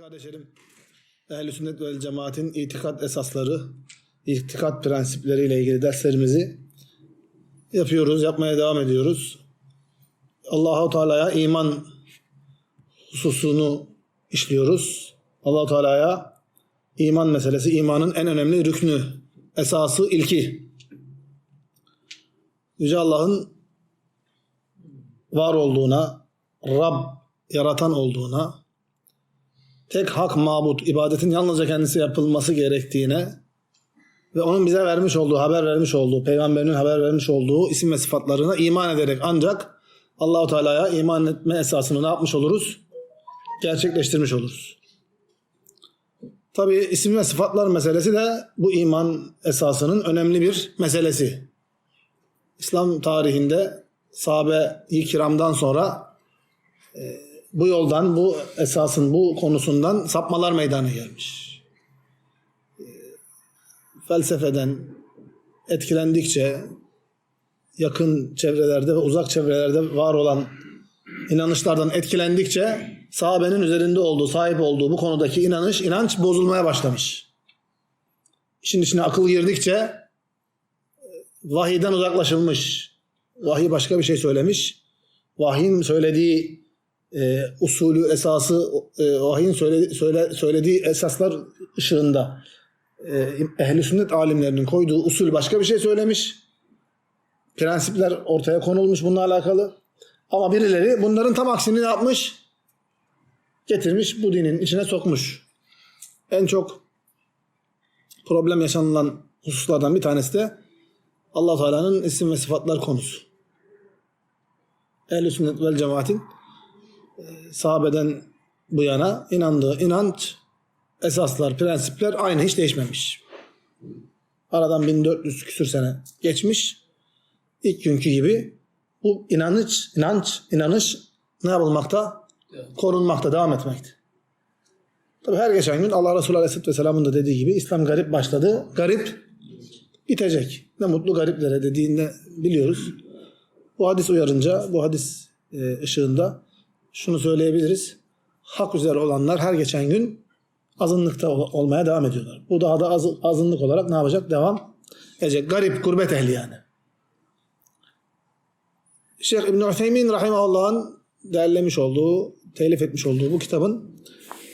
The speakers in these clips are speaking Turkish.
kardeşlerim, Ehl-i Sünnet ve Cemaat'in itikat esasları, itikat prensipleriyle ilgili derslerimizi yapıyoruz, yapmaya devam ediyoruz. Allahu Teala'ya iman hususunu işliyoruz. Allahu Teala'ya iman meselesi, imanın en önemli rüknü, esası, ilki. Yüce Allah'ın var olduğuna, Rab yaratan olduğuna, tek hak mabut, ibadetin yalnızca kendisi yapılması gerektiğine ve onun bize vermiş olduğu, haber vermiş olduğu, peygamberinin haber vermiş olduğu isim ve sıfatlarına iman ederek ancak Allahu Teala'ya iman etme esasını ne yapmış oluruz? Gerçekleştirmiş oluruz. Tabi isim ve sıfatlar meselesi de bu iman esasının önemli bir meselesi. İslam tarihinde sahabe-i kiramdan sonra bu yoldan, bu esasın, bu konusundan sapmalar meydana gelmiş. Ee, Felsefeden etkilendikçe yakın çevrelerde ve uzak çevrelerde var olan inanışlardan etkilendikçe sahabenin üzerinde olduğu, sahip olduğu bu konudaki inanış, inanç bozulmaya başlamış. İşin içine akıl girdikçe e, vahiyden uzaklaşılmış. Vahiy başka bir şey söylemiş. Vahyin söylediği e, usulü, esası, e, vahyin söyle, söyle, söylediği esaslar ışığında e, ehl sünnet alimlerinin koyduğu usul başka bir şey söylemiş. Prensipler ortaya konulmuş bununla alakalı. Ama birileri bunların tam aksini yapmış? Getirmiş bu dinin içine sokmuş. En çok problem yaşanılan hususlardan bir tanesi de allah Teala'nın isim ve sıfatlar konusu. Ehl-i sünnet vel cemaatin sahabeden bu yana inandığı inanç, esaslar, prensipler aynı hiç değişmemiş. Aradan 1400 küsür sene geçmiş. İlk günkü gibi bu inanış, inanç, inanış ne yapılmakta? Korunmakta, devam etmekte. Tabi her geçen gün Allah Resulü Aleyhisselatü Vesselam'ın da dediği gibi İslam garip başladı. Garip bitecek. Ne mutlu gariplere dediğinde biliyoruz. Bu hadis uyarınca, bu hadis e, ışığında şunu söyleyebiliriz. Hak üzere olanlar her geçen gün azınlıkta ol- olmaya devam ediyorlar. Bu daha da az, azınlık olarak ne yapacak? Devam edecek. Garip, gurbet ehli yani. Şeyh İbn Ütheymin Rahimahullah'ın derlemiş olduğu, telif etmiş olduğu bu kitabın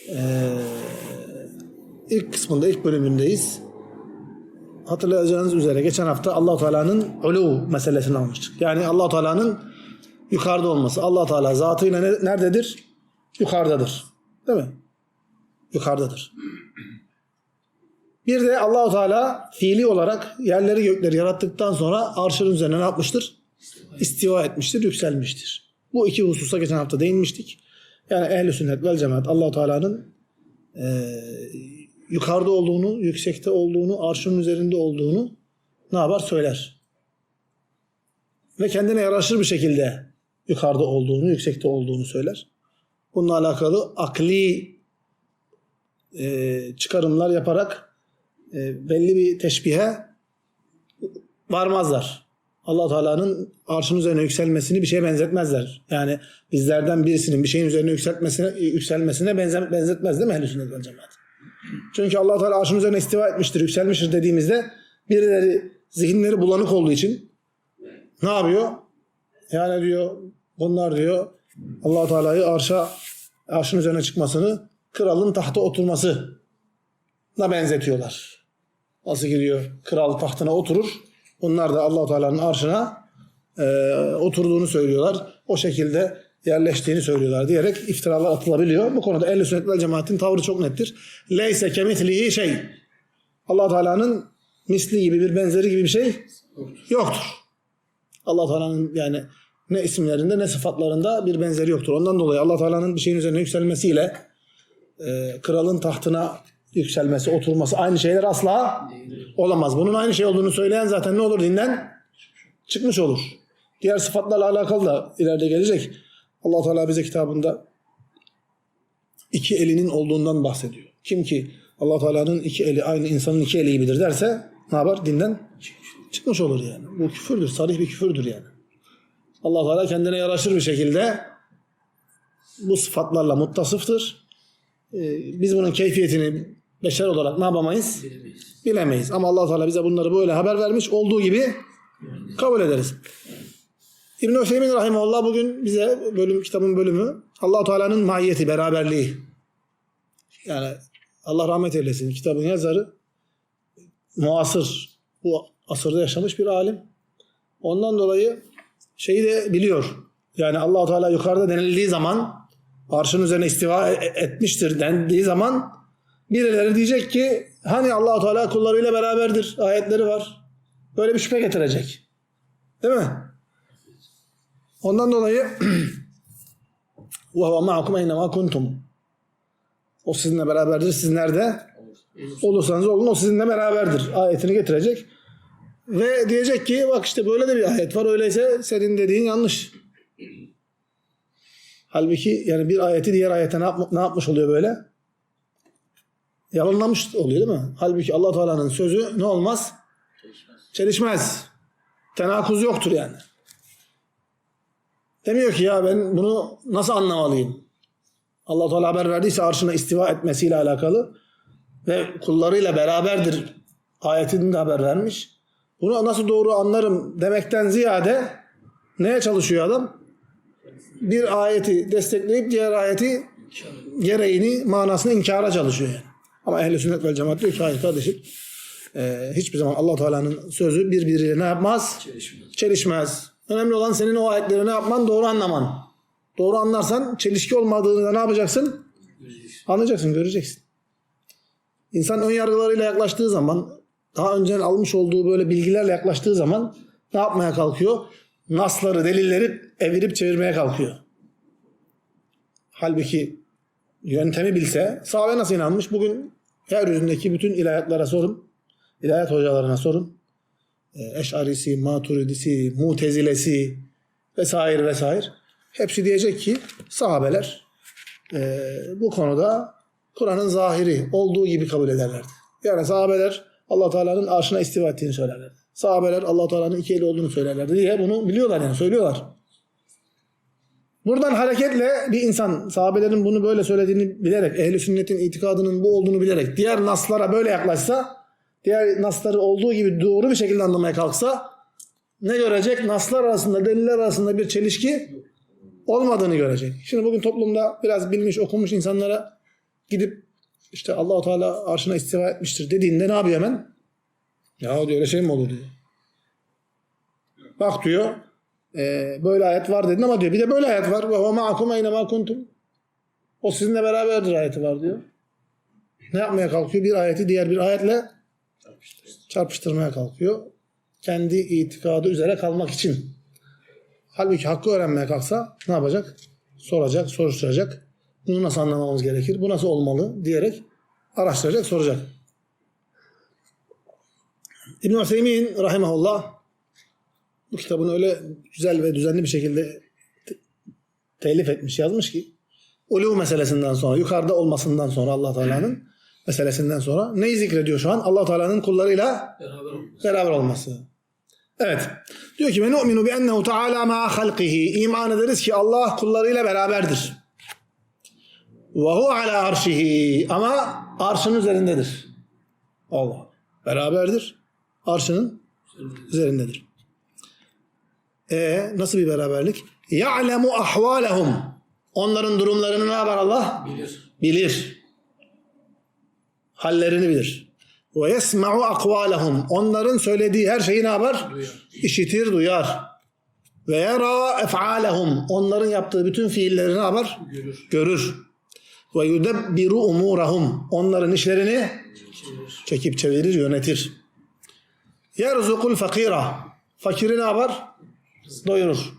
eee, ilk kısmında, ilk bölümündeyiz. Hatırlayacağınız üzere geçen hafta allah Teala'nın ulu meselesini almıştık. Yani allah Teala'nın yukarıda olması. allah Teala zatıyla ne- nerededir? Yukarıdadır. Değil mi? Yukarıdadır. Bir de Allahu Teala fiili olarak yerleri gökleri yarattıktan sonra arşın üzerine ne yapmıştır? İstiva etmiştir, yükselmiştir. Bu iki hususa geçen hafta değinmiştik. Yani ehl sünnet vel cemaat Allahu Teala'nın eee, yukarıda olduğunu, yüksekte olduğunu, arşın üzerinde olduğunu ne yapar? Söyler. Ve kendine yaraşır bir şekilde yukarıda olduğunu, yüksekte olduğunu söyler. Bununla alakalı akli e, çıkarımlar yaparak e, belli bir teşbihe varmazlar. allah Teala'nın arşın üzerine yükselmesini bir şeye benzetmezler. Yani bizlerden birisinin bir şeyin üzerine yükseltmesine, yükselmesine benze, benzetmez değil mi ehl sünnet cemaat? Çünkü allah Teala arşın üzerine istiva etmiştir, yükselmiştir dediğimizde birileri zihinleri bulanık olduğu için ne yapıyor? Yani diyor bunlar diyor allah Teala'yı arşa arşın üzerine çıkmasını kralın tahta oturmasına benzetiyorlar. Nasıl gidiyor kral tahtına oturur. Onlar da allah Teala'nın arşına e, oturduğunu söylüyorlar. O şekilde yerleştiğini söylüyorlar diyerek iftiralar atılabiliyor. Bu konuda ehl-i sünnet cemaatin tavrı çok nettir. Leyse kemitlihi şey. allah Teala'nın misli gibi bir benzeri gibi bir şey yoktur. allah Teala'nın yani ne isimlerinde ne sıfatlarında bir benzeri yoktur. Ondan dolayı allah Teala'nın bir şeyin üzerine yükselmesiyle e, kralın tahtına yükselmesi, oturması aynı şeyler asla olamaz. Bunun aynı şey olduğunu söyleyen zaten ne olur dinden? Çıkmış olur. Diğer sıfatlarla alakalı da ileride gelecek. allah Teala bize kitabında iki elinin olduğundan bahsediyor. Kim ki allah Teala'nın iki eli aynı insanın iki eli gibidir derse ne yapar? Dinden çıkmış olur yani. Bu küfürdür. Sarih bir küfürdür yani. Allah Teala kendine yaraşır bir şekilde bu sıfatlarla muttasıftır. e, biz bunun keyfiyetini beşer olarak ne yapamayız? Bilemeyiz. Bilemeyiz. Ama allah Teala bize bunları böyle haber vermiş olduğu gibi kabul ederiz. İbn-i Hüseyin Rahimahullah bugün bize bölüm kitabın bölümü allah Teala'nın mahiyeti, beraberliği. Yani Allah rahmet eylesin. Kitabın yazarı muasır, bu asırda yaşamış bir alim. Ondan dolayı şeyi de biliyor. Yani allah Teala yukarıda denildiği zaman arşın üzerine istiva e- etmiştir dendiği zaman birileri diyecek ki hani allah Teala kullarıyla beraberdir. Ayetleri var. Böyle bir şüphe getirecek. Değil mi? Ondan dolayı وَهُوَ مَعَكُمْ اَيْنَمَا كُنْتُمْ O sizinle beraberdir. Siz nerede? Olursanız olun o sizinle beraberdir. Ayetini getirecek. Ve diyecek ki bak işte böyle de bir ayet var. Öyleyse senin dediğin yanlış. Halbuki yani bir ayeti diğer ayete ne, yapma- ne yapmış oluyor böyle? Yalanlamış oluyor değil mi? Halbuki allah Teala'nın sözü ne olmaz? Çalışmaz. Çelişmez. Tenakuz yoktur yani. Demiyor ki ya ben bunu nasıl anlamalıyım? Allah Teala haber verdiyse arşına istiva etmesiyle alakalı ve kullarıyla beraberdir ayetinde de haber vermiş. Bunu nasıl doğru anlarım demekten ziyade neye çalışıyor adam? Bir ayeti destekleyip diğer ayeti gereğini, manasını inkara çalışıyor yani. Ama ehli sünnet vel cemaat diyor ki hayır kardeşim ee, hiçbir zaman allah Teala'nın sözü birbiriyle ne yapmaz? Çelişmez. Çelişmez. Önemli olan senin o ayetleri ne yapman? Doğru anlaman. Doğru anlarsan çelişki olmadığını da ne yapacaksın? Göreceksin. Anlayacaksın, göreceksin. İnsan ön yargılarıyla yaklaştığı zaman, daha önceden almış olduğu böyle bilgilerle yaklaştığı zaman ne yapmaya kalkıyor? Nasları, delilleri evirip çevirmeye kalkıyor. Halbuki yöntemi bilse, sahabe nasıl inanmış? Bugün yeryüzündeki bütün ilahiyatlara sorun. İlahiyat hocalarına sorun. Ee, Eş'arisi, Maturidisi, Mutezilesi vesaire vesaire. Hepsi diyecek ki sahabeler e, bu konuda Kur'an'ın zahiri olduğu gibi kabul ederlerdi. Yani sahabeler Allah Teala'nın arşına istiva ettiğini söylerlerdi. Sahabeler Allah Teala'nın iki eli olduğunu söylerlerdi diye bunu biliyorlar yani söylüyorlar. Buradan hareketle bir insan sahabelerin bunu böyle söylediğini bilerek, ehli sünnetin itikadının bu olduğunu bilerek diğer naslara böyle yaklaşsa, diğer nasları olduğu gibi doğru bir şekilde anlamaya kalksa ne görecek? Naslar arasında, deliller arasında bir çelişki olmadığını görecek. Şimdi bugün toplumda biraz bilmiş, okumuş insanlara gidip işte Allahu Teala arşına istiva etmiştir dediğinde ne yapıyor hemen? Ya diyor öyle şey mi olur diyor. Bak diyor e, böyle ayet var dedin ama diyor bir de böyle ayet var. Ve huve ma'akum eyne ma kuntum. O sizinle beraberdir ayeti var diyor. Ne yapmaya kalkıyor? Bir ayeti diğer bir ayetle çarpıştırmaya kalkıyor. Kendi itikadı üzere kalmak için. Halbuki hakkı öğrenmeye kalksa ne yapacak? Soracak, soruşturacak. Bunu nasıl anlamamız gerekir? Bu nasıl olmalı? diyerek araştıracak, soracak. İbn-i Hüseyin rahimahullah bu kitabını öyle güzel ve düzenli bir şekilde te- telif etmiş, yazmış ki ulu meselesinden sonra, yukarıda olmasından sonra Allah Teala'nın meselesinden sonra neyi zikrediyor şu an? Allah Teala'nın kullarıyla Beraber olması. Evet. Diyor ki ve nu'minu bi ennehu teala ma'a halqihi. İman ederiz ki Allah kullarıyla beraberdir. Ve hu ala arşihi. Ama arşın üzerindedir. Allah. Beraberdir. Arşının üzerindedir. E nasıl bir beraberlik? Ya'lemu ahvalehum. Onların durumlarını ne yapar Allah? Bilir. Bilir. Hallerini bilir. Ve yesma'u akvalehum. Onların söylediği her şeyi ne yapar? Duyar. İşitir, duyar. Ve yara ef'alehum. Onların yaptığı bütün fiilleri ne yapar? Görür. Görür. Ve yudebbiru umurahum. Onların işlerini çekip çevirir, yönetir. Yerzukul fakira. Fakiri ne yapar? Doyurur.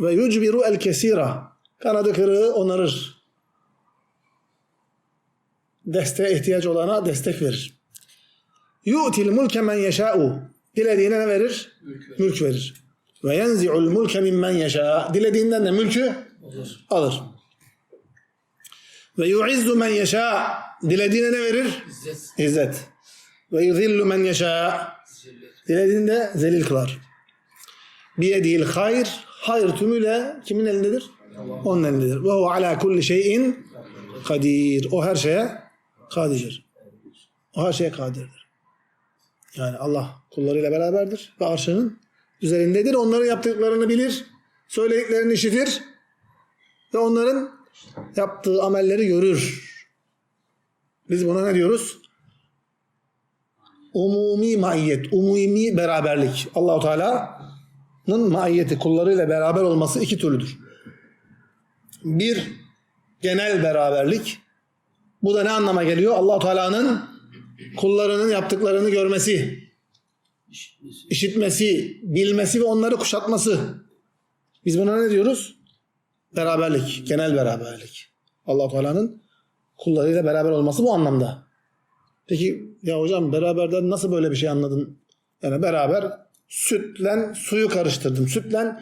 Ve yucbiru el kesira. Kanadı kırığı onarır. Desteğe ihtiyaç olana destek verir. Yu'til mulke men yeşâ'u. Dilediğine ne verir. Mülk verir. Ve yenzi'ul mulke mimmen yeşâ. Dilediğinden de mülkü Alır. alır. Ve yu'izzu men yeşâ. Dilediğine ne verir? İzzet. İzzet. Ve yuzillu men yeşâ. Zillet. Dilediğinde zelil kılar. Biyedihil hayr. Hayır tümüyle kimin elindedir? Onun elindedir. Ve huve ala kulli şeyin kadir. O her şeye kadirdir. O her şeye kadirdir. Yani Allah kullarıyla beraberdir ve arşının üzerindedir. Onların yaptıklarını bilir, söylediklerini işitir ve onların yaptığı amelleri görür. Biz buna ne diyoruz? Umumi maiyet, umumi beraberlik. Allahu Teala'nın maiyeti, kullarıyla beraber olması iki türlüdür. Bir, genel beraberlik. Bu da ne anlama geliyor? Allahu Teala'nın kullarının yaptıklarını görmesi, işitmesi, bilmesi ve onları kuşatması. Biz buna ne diyoruz? Beraberlik, genel beraberlik. Allah Teala'nın kullarıyla beraber olması bu anlamda. Peki ya hocam beraberden nasıl böyle bir şey anladın? Yani beraber sütle suyu karıştırdım. Sütle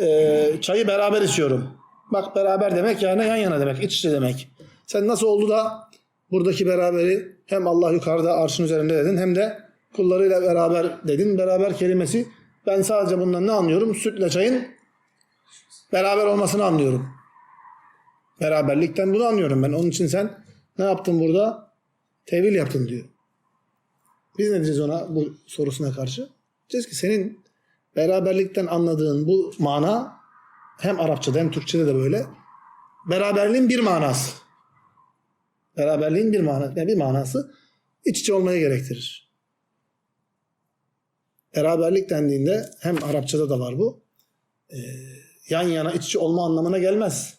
e, çayı beraber içiyorum. Bak beraber demek yani yan yana demek, iç içe demek. Sen nasıl oldu da buradaki beraberi hem Allah yukarıda arşın üzerinde dedin hem de kullarıyla beraber dedin. Beraber kelimesi ben sadece bundan ne anlıyorum? Sütle çayın beraber olmasını anlıyorum. Beraberlikten bunu anlıyorum ben. Onun için sen ne yaptın burada? Tevil yaptın diyor. Biz ne diyeceğiz ona bu sorusuna karşı? Diyeceğiz ki senin beraberlikten anladığın bu mana hem Arapçada hem Türkçede de böyle. Beraberliğin bir manası. Beraberliğin bir manası, yani bir manası iç içe olmayı gerektirir. Beraberlik dendiğinde hem Arapçada da var bu. Ee, yan yana iç içe olma anlamına gelmez.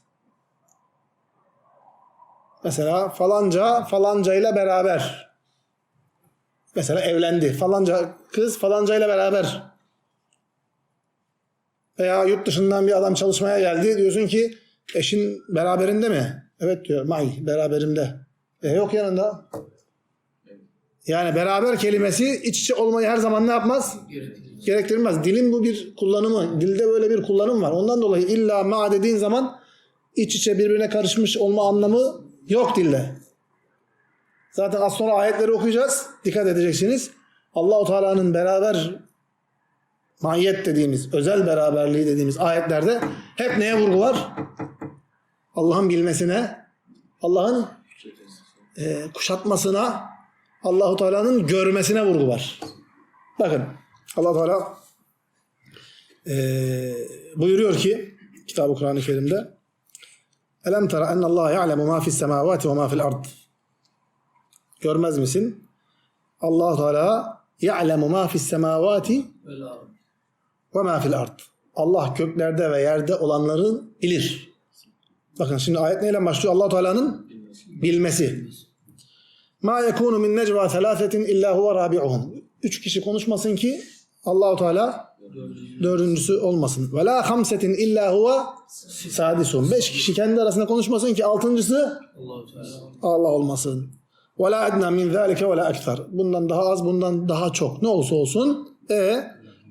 Mesela falanca falancayla beraber. Mesela evlendi. Falanca kız falancayla beraber. Veya yurt dışından bir adam çalışmaya geldi. Diyorsun ki eşin beraberinde mi? Evet diyor. May beraberimde. E yok yanında. Yani beraber kelimesi iç içe olmayı her zaman ne yapmaz? Gerektirmez. Dilin bu bir kullanımı. Dilde böyle bir kullanım var. Ondan dolayı illa ma dediğin zaman iç içe birbirine karışmış olma anlamı yok dilde. Zaten az sonra ayetleri okuyacağız. Dikkat edeceksiniz. Allahu Teala'nın beraber mahiyet dediğimiz, özel beraberliği dediğimiz ayetlerde hep neye vurgu var? Allah'ın bilmesine, Allah'ın e, kuşatmasına, Allahu Teala'nın görmesine vurgu var. Bakın Allah Teala e, buyuruyor ki kitab-ı Kur'an-ı Kerim'de Elem tera enne Allah ya'lemu ma fi's semavati ve ma fi'l ard. Görmez misin? Allah Teala ya'lemu ma fi's semavati ve ma fi'l ard. Allah göklerde ve yerde olanları bilir. Bakın şimdi ayet neyle başlıyor? Allah Teala'nın bilmesi. Ma yekunu min necva thalathatin illa huve rabi'uhum. Üç kişi konuşmasın ki Allahu Teala dördüncüsü olmasın. Ve la hamsetin illa huve sadisun. Beş kişi kendi arasında konuşmasın ki altıncısı Allah olmasın. Ve la edna min zalike ve la ektar. Bundan daha az, bundan daha çok. Ne olsa olsun. E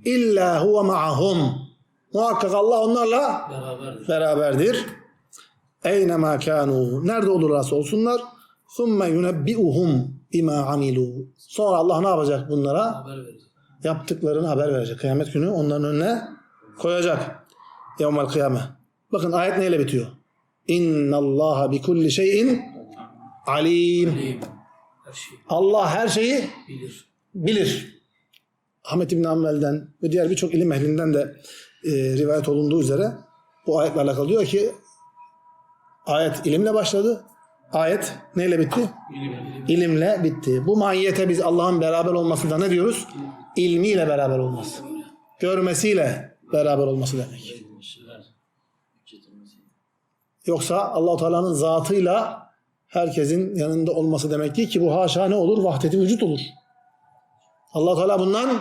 illa huve ma'ahum. Muhakkak Allah onlarla beraberdir. Eyne ma kanu. Nerede olurlarsa olsunlar. Thumme yunebbi'uhum bima amilu. Sonra Allah ne yapacak bunlara? Haber verir. Yaptıklarını haber verecek. Kıyamet günü onların önüne koyacak. Yevmel kıyame. Bakın ayet neyle bitiyor? İnna Allah bi kulli şeyin alim. Allah her şeyi bilir. bilir. Ahmet İbn Hanbel'den ve diğer birçok ilim ehlinden de e, rivayet olunduğu üzere bu ayetle alakalı diyor ki ayet ilimle başladı. Ayet neyle bitti? İlimle bitti. Bu mahiyete biz Allah'ın beraber olmasında ne diyoruz? İlmiyle beraber olması. Görmesiyle beraber olması demek. Yoksa Allahu Teala'nın zatıyla herkesin yanında olması demek değil ki bu haşa ne olur? Vahdeti vücut olur. Allah Teala bundan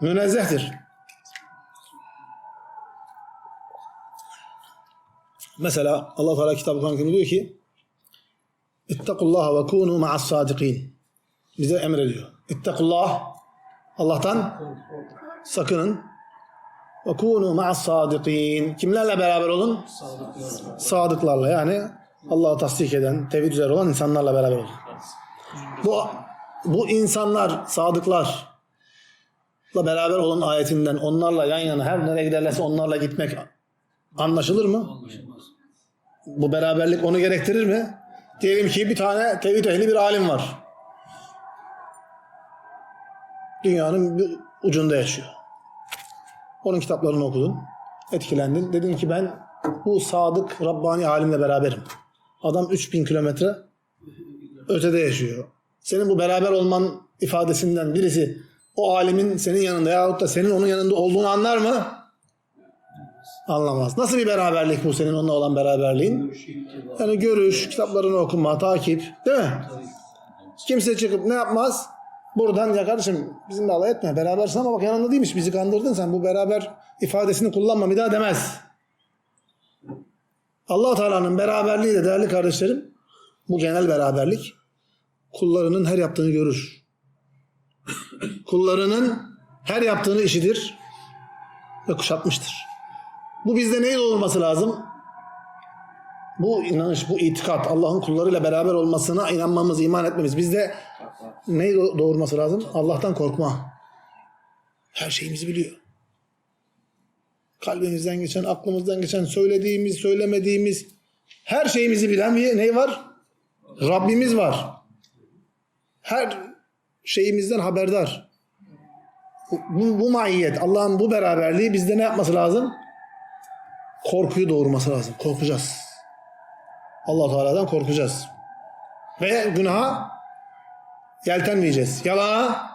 münezzehtir. Mesela Allah Teala kitabı Kerim'de diyor ki İttakullaha ve kunu ma'as sadikin. Bize emrediyor. İttakullah Allah'tan sakının. Ve kunu ma'as sadikin. Kimlerle beraber olun? Sadıklar. Sadıklarla yani Allah'ı tasdik eden, tevhid üzere olan insanlarla beraber olun. Bu bu insanlar, sadıklarla beraber olun ayetinden onlarla yan yana her nereye giderlerse onlarla gitmek anlaşılır mı? Anlaşılmaz. Bu beraberlik onu gerektirir mi? Diyelim ki bir tane tevhid ehli bir alim var. Dünyanın bir ucunda yaşıyor. Onun kitaplarını okudun. Etkilendin. Dedin ki ben bu sadık Rabbani alimle beraberim. Adam 3000 kilometre ötede yaşıyor. Senin bu beraber olman ifadesinden birisi o alimin senin yanında yahut da senin onun yanında olduğunu anlar mı? Anlamaz. Nasıl bir beraberlik bu senin onunla olan beraberliğin? Yani görüş, kitaplarını okuma, takip değil mi? Kimse çıkıp ne yapmaz? Buradan ya kardeşim bizimle alay etme. Berabersin ama bak yanında değilmiş. Bizi kandırdın sen. Bu beraber ifadesini kullanma bir daha demez. allah Teala'nın beraberliği de değerli kardeşlerim bu genel beraberlik kullarının her yaptığını görür. Kullarının her yaptığını işidir ve kuşatmıştır. Bu bizde neyle olması lazım? Bu inanış, bu itikat, Allah'ın kullarıyla beraber olmasına inanmamız, iman etmemiz. Bizde ne do- doğurması lazım? Allah'tan korkma. Her şeyimizi biliyor. Kalbimizden geçen, aklımızdan geçen, söylediğimiz, söylemediğimiz her şeyimizi bilen bir ne var? Rabbimiz var. Her şeyimizden haberdar. Bu, bu, maiyet, Allah'ın bu beraberliği bizde ne yapması lazım? korkuyu doğurması lazım. Korkacağız. Allah Teala'dan korkacağız. Ve günaha yeltenmeyeceğiz. Yalana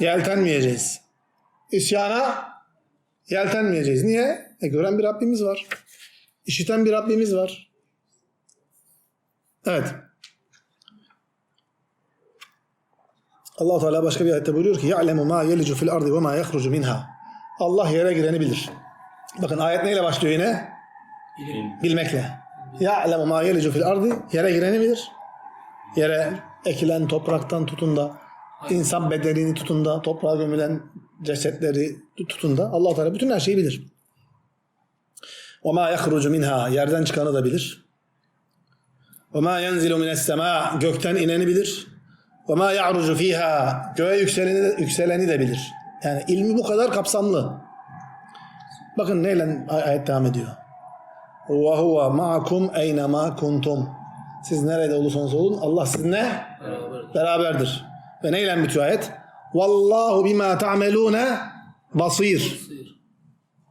yeltenmeyeceğiz. İsyana yeltenmeyeceğiz. Niye? E, gören bir Rabbimiz var. İşiten bir Rabbimiz var. Evet. Allah Teala başka bir ayette buyuruyor ki: "Ya'lemu ma yelicu fil ardi ve ma yahrucu minha." Allah yere gireni bilir. Bakın ayet neyle başlıyor yine? Bilim. Bilmekle. Ya'lemu ma yelicu fil ardı. Yere gireni bilir. Yere ekilen topraktan tutun da insan bedenini tutun da toprağa gömülen cesetleri tutun da Allah Teala bütün her şeyi bilir. Ve ma yahrucu minha yerden çıkanı da bilir. Ve ma yenzilu mines gökten ineni bilir. Ve ma ya'rucu göğe yükseleni, yükseleni de bilir. Yani ilmi bu kadar kapsamlı. Bakın neyle ayet devam ediyor. Ve huve ma'akum eyne ma kuntum. Siz nerede olursanız olun Allah sizinle beraberdir. Ve neyle bitiyor ayet? Vallahu bima ta'melune basir.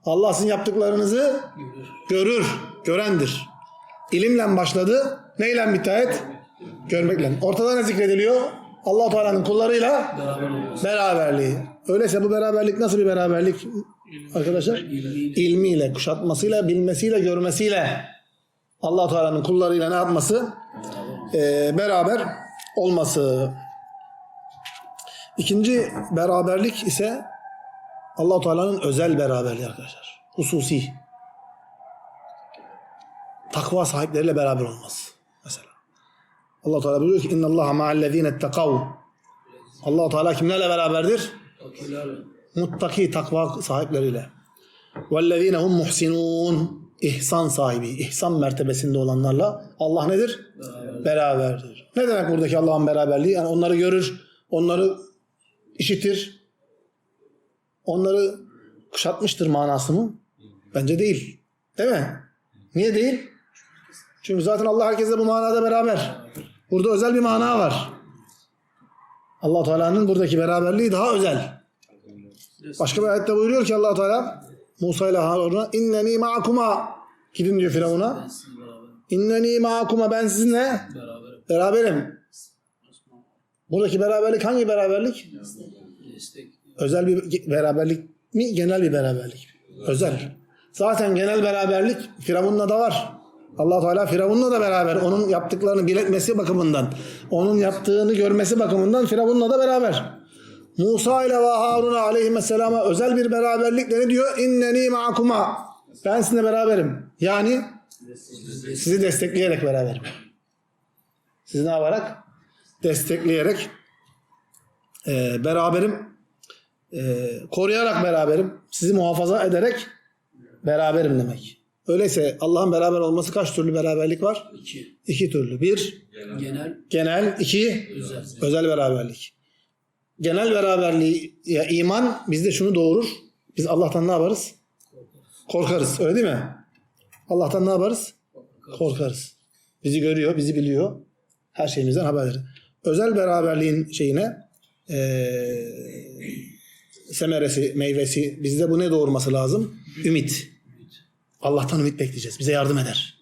Allah sizin yaptıklarınızı görür. görendir. İlimle başladı. Neyle bitti ayet? Görmekle. Ortada ne zikrediliyor? allah Teala'nın kullarıyla beraberliği. Öyleyse bu beraberlik nasıl bir beraberlik? arkadaşlar? İlmiyle. İlmiyle, kuşatmasıyla, bilmesiyle, görmesiyle allah Teala'nın kullarıyla ne yapması? Ee, beraber olması. İkinci beraberlik ise allah Teala'nın özel beraberliği arkadaşlar. Hususi. Takva sahipleriyle beraber olması. Mesela. allah Teala buyuruyor ki اِنَّ اللّٰهَ مَعَ الَّذ۪ينَ اتَّقَوْا allah Teala kimlerle beraberdir? Takilerle. muttaki takva sahipleriyle. وَالَّذ۪ينَ هُمْ مُحْسِنُونَ İhsan sahibi, ihsan mertebesinde olanlarla Allah nedir? Beraber. Beraberdir. Ne demek buradaki Allah'ın beraberliği? Yani onları görür, onları işitir, onları kuşatmıştır manası mı? Bence değil. Değil mi? Niye değil? Çünkü zaten Allah herkesle bu manada beraber. Burada özel bir mana var. allah Teala'nın buradaki beraberliği daha özel. Başka bir ayette buyuruyor ki allah Teala Musa ile Harun'a inneni ma'akuma gidin diyor Firavun'a. İnneni ma'akuma ben sizinle Beraber. beraberim. Buradaki beraberlik hangi beraberlik? Özel bir beraberlik mi? Genel bir beraberlik. Özel. Zaten genel beraberlik Firavun'la da var. allah Teala Firavun'la da beraber. Onun yaptıklarını biletmesi bakımından. Onun yaptığını görmesi bakımından Firavun'la da beraber. Musa ile ve Harun'a aleyhisselama özel bir beraberlikle ne diyor? İnneni ma'akuma. Ben sizinle beraberim. Yani sizi destekleyerek beraberim. Sizi ne yaparak? Destekleyerek e, beraberim. E, koruyarak beraberim. Sizi muhafaza ederek beraberim demek. Öyleyse Allah'ın beraber olması kaç türlü beraberlik var? İki. İki türlü. Bir, Genel. genel. iki Özel. özel beraberlik. Genel beraberliği ya iman bizde şunu doğurur. Biz Allah'tan ne yaparız? Korkarız. Öyle değil mi? Allah'tan ne yaparız? Korkarız. Bizi görüyor, bizi biliyor. Her şeyimizden haberdir. Özel beraberliğin şeyine eee semeresi, meyvesi bizde bu ne doğurması lazım? Ümit. Allah'tan ümit bekleyeceğiz. Bize yardım eder.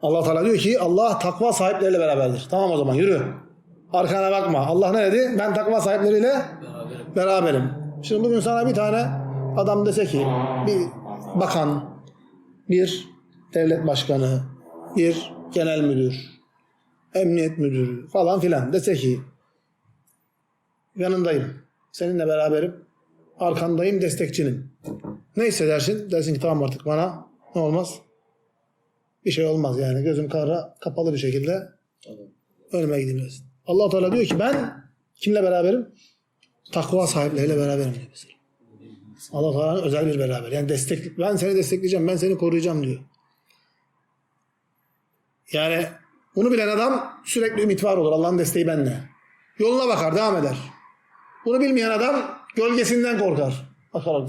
Allah Teala diyor ki Allah takva sahipleriyle beraberdir. Tamam o zaman yürü. Arkana bakma. Allah ne dedi? Ben takva sahipleriyle Beraber. beraberim. Şimdi bugün sana bir tane adam dese ki bir bakan, bir devlet başkanı, bir genel müdür, emniyet müdürü falan filan dese ki yanındayım, seninle beraberim, arkandayım, destekçinim. Ne hissedersin? Dersin ki tamam artık bana ne olmaz? Bir şey olmaz yani gözüm kara kapalı bir şekilde önüme gidilmez. Allah Teala diyor ki ben kimle beraberim? Takva sahipleriyle beraberim diyor mesela. allah Teala'nın özel bir beraber. Yani destek, ben seni destekleyeceğim, ben seni koruyacağım diyor. Yani bunu bilen adam sürekli ümit var olur. Allah'ın desteği bende. Yoluna bakar, devam eder. Bunu bilmeyen adam gölgesinden korkar. Bakar.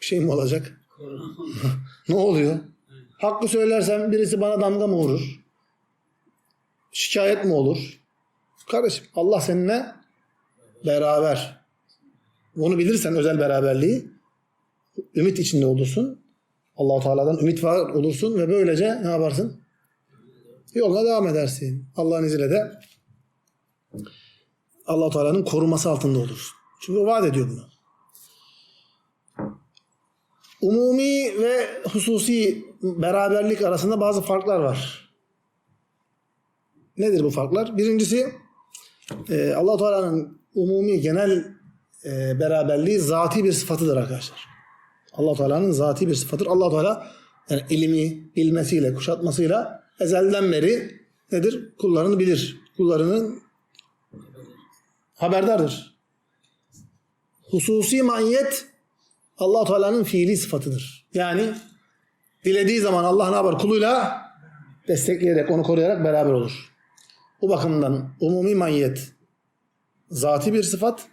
Bir şey mi olacak? ne oluyor? Hakkı söylersem birisi bana damga mı vurur? Şikayet mi olur? Kardeşim Allah seninle beraber. Bunu bilirsen özel beraberliği ümit içinde olursun. allah Teala'dan ümit var olursun ve böylece ne yaparsın? Yoluna devam edersin. Allah'ın izniyle de allah Teala'nın koruması altında olursun. Çünkü o vaat ediyor bunu. Umumi ve hususi beraberlik arasında bazı farklar var. Nedir bu farklar? Birincisi e, allah Teala'nın umumi genel e, beraberliği zati bir sıfatıdır arkadaşlar. allah Teala'nın zati bir sıfatıdır. allah Teala yani ilmi, bilmesiyle, kuşatmasıyla ezelden beri nedir? Kullarını bilir. Kullarının haberdardır. Hususi mahiyet allah Teala'nın fiili sıfatıdır. Yani dilediği zaman Allah ne yapar? Kuluyla destekleyerek, onu koruyarak beraber olur. Bu bakımdan umumi mahiyet zati bir sıfat,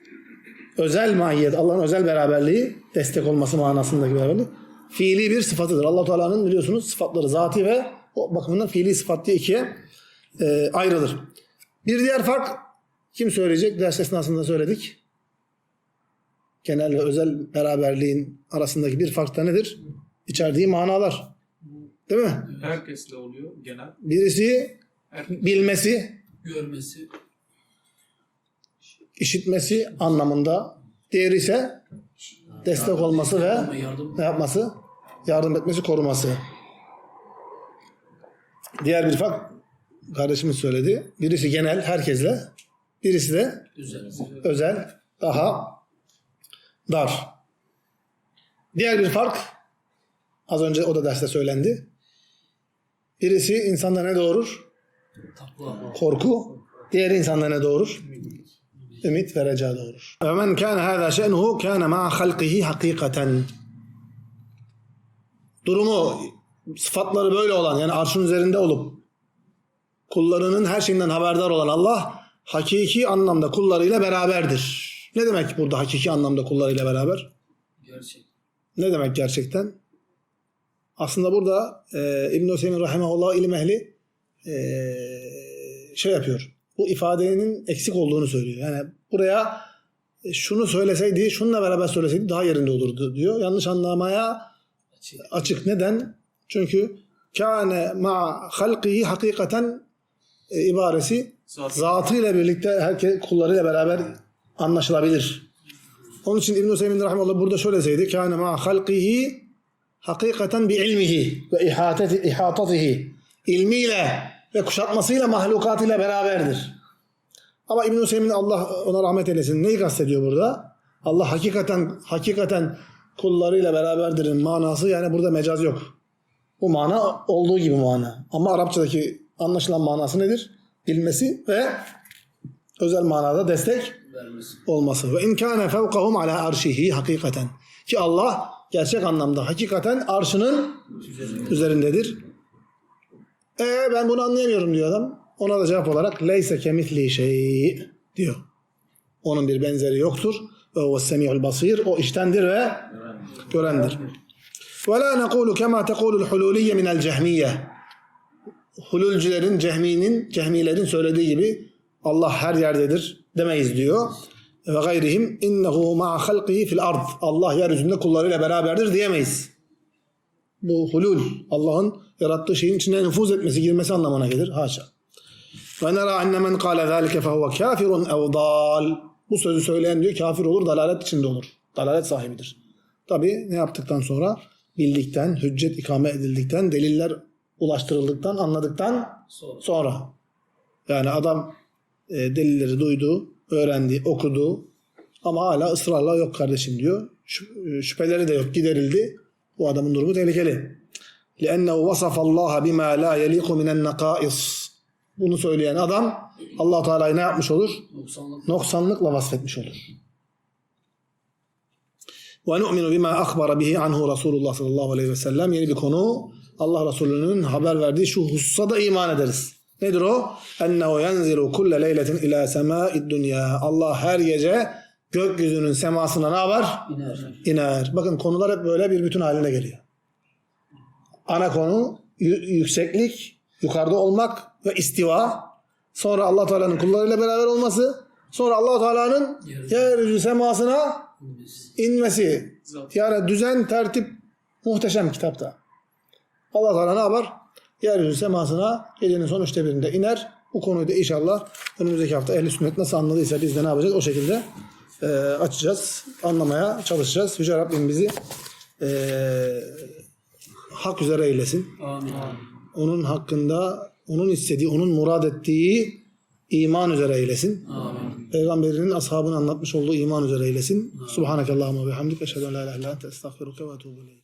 özel mahiyet, Allah'ın özel beraberliği, destek olması manasındaki beraberlik, fiili bir sıfatıdır. allah Teala'nın biliyorsunuz sıfatları zati ve o bakımından fiili sıfat diye ikiye e, ayrılır. Bir diğer fark kim söyleyecek? Ders esnasında söyledik. Genel ve özel beraberliğin arasındaki bir fark da nedir? İçerdiği manalar. Değil mi? Herkesle oluyor genel. Birisi Herkes. bilmesi, Görmesi. işitmesi anlamında. Diğeri ise destek olması ve yardım. ne yapması? Yardım etmesi, koruması. Diğer bir fark kardeşimiz söyledi. Birisi genel, herkesle. Birisi de Güzel. özel, daha dar. Diğer bir fark az önce o da derste söylendi. Birisi insanda ne doğurur? Korku diğer insanlara doğurur. Ümit ve reca doğurur. Ve men kâne hâzâ şe'nuhu kâne ma'a halqihi hakikaten. Durumu, sıfatları böyle olan yani arşın üzerinde olup kullarının her şeyinden haberdar olan Allah hakiki anlamda kullarıyla beraberdir. Ne demek burada hakiki anlamda kullarıyla beraber? Gerçek. Ne demek gerçekten? Aslında burada e, İbn-i Hüseyin Rahimahullah ilim ehli e, şey yapıyor. Bu ifadenin eksik olduğunu söylüyor. Yani buraya e, şunu söyleseydi, şununla beraber söyleseydi daha yerinde olurdu diyor. Yanlış anlamaya Açık. açık. Neden? Çünkü kâne ma halkihi hakikaten e, ibaresi Zaten zatıyla birlikte herkes kullarıyla beraber anlaşılabilir. Onun için İbn-i Hüseyin Rahimahullah burada şöyle deseydi. Kâne ma halkihi hakikaten bi ilmihi ve ihatatihi. İlmiyle ve kuşatmasıyla mahlukatıyla beraberdir. Ama İbn-i Hüseyin Allah ona rahmet eylesin. Neyi kastediyor burada? Allah hakikaten hakikaten kullarıyla beraberdirin manası yani burada mecaz yok. Bu mana olduğu gibi mana. Ama Arapçadaki anlaşılan manası nedir? Bilmesi ve özel manada destek Vermesi. olması. Ve in kana fevkahum ala arşihi hakikaten. Ki Allah gerçek anlamda hakikaten arşının üzerindedir. E ben bunu anlayamıyorum diyor adam. Ona da cevap olarak leyse kemitli şey diyor. Onun bir benzeri yoktur. O semi'ul basir. O iştendir ve görendir. Ve la nekulu kema tekulul hululiyye minel cehmiye. hululcülerin, cehminin, cehmilerin söylediği gibi Allah her yerdedir demeyiz diyor. Ve gayrihim innehu ma'a halqihi fil ard. Allah yeryüzünde kullarıyla beraberdir diyemeyiz. Bu hulul Allah'ın yarattığı şeyin içine nüfuz etmesi, girmesi anlamına gelir. Haşa. Ve nera enne men kâle zâlike fehuve kâfirun ev. Bu sözü söyleyen diyor kafir olur, dalalet içinde olur. Dalalet sahibidir. Tabi ne yaptıktan sonra? Bildikten, hüccet ikame edildikten, deliller ulaştırıldıktan, anladıktan Sonra. Yani adam e, delilleri duydu, öğrendi, okudu ama hala ısrarla yok kardeşim diyor. Şü- şüpheleri de yok, giderildi. Bu adamın durumu tehlikeli. لِأَنَّهُ وَصَفَ اللّٰهَ بِمَا لَا يَلِيقُ مِنَ النَّقَائِصِ Bunu söyleyen adam allah Teala'yı ne yapmış olur? Noksanlık. Noksanlıkla vasfetmiş olur. وَنُؤْمِنُ بِمَا أَخْبَرَ بِهِ عَنْهُ Resulullah sallallahu aleyhi ve sellem yeni bir konu. Allah Resulü'nün haber verdiği şu hususa da iman ederiz. Nedir o? اَنَّهُ يَنْزِلُ كُلَّ لَيْلَةٍ اِلَى سَمَاءِ الدُّنْيَا Allah her gece gökyüzünün semasına ne var? İner. iner. Bakın konular hep böyle bir bütün haline geliyor. Ana konu yü- yükseklik, yukarıda olmak ve istiva. Sonra Allah Teala'nın kullarıyla beraber olması. Sonra Allah Teala'nın Yeryüzü. semasına İnmesi. inmesi. Yani düzen, tertip muhteşem kitapta. Allah Teala ne yapar? Yeryüzü semasına gecenin son üçte birinde iner. Bu konuyu da inşallah önümüzdeki hafta ehli sünnet nasıl anladıysa biz de ne yapacağız? O şekilde e, açacağız. Anlamaya çalışacağız. Yüce Rabbim bizi e, hak üzere eylesin. Amin. Onun hakkında onun istediği, onun murad ettiği iman üzere eylesin. Amin. Peygamberinin ashabını anlatmış olduğu iman üzere eylesin. Subhanakallahumma ve hamdik. Eşhedü en la ilahe illa ente estağfiruke ve etûbü.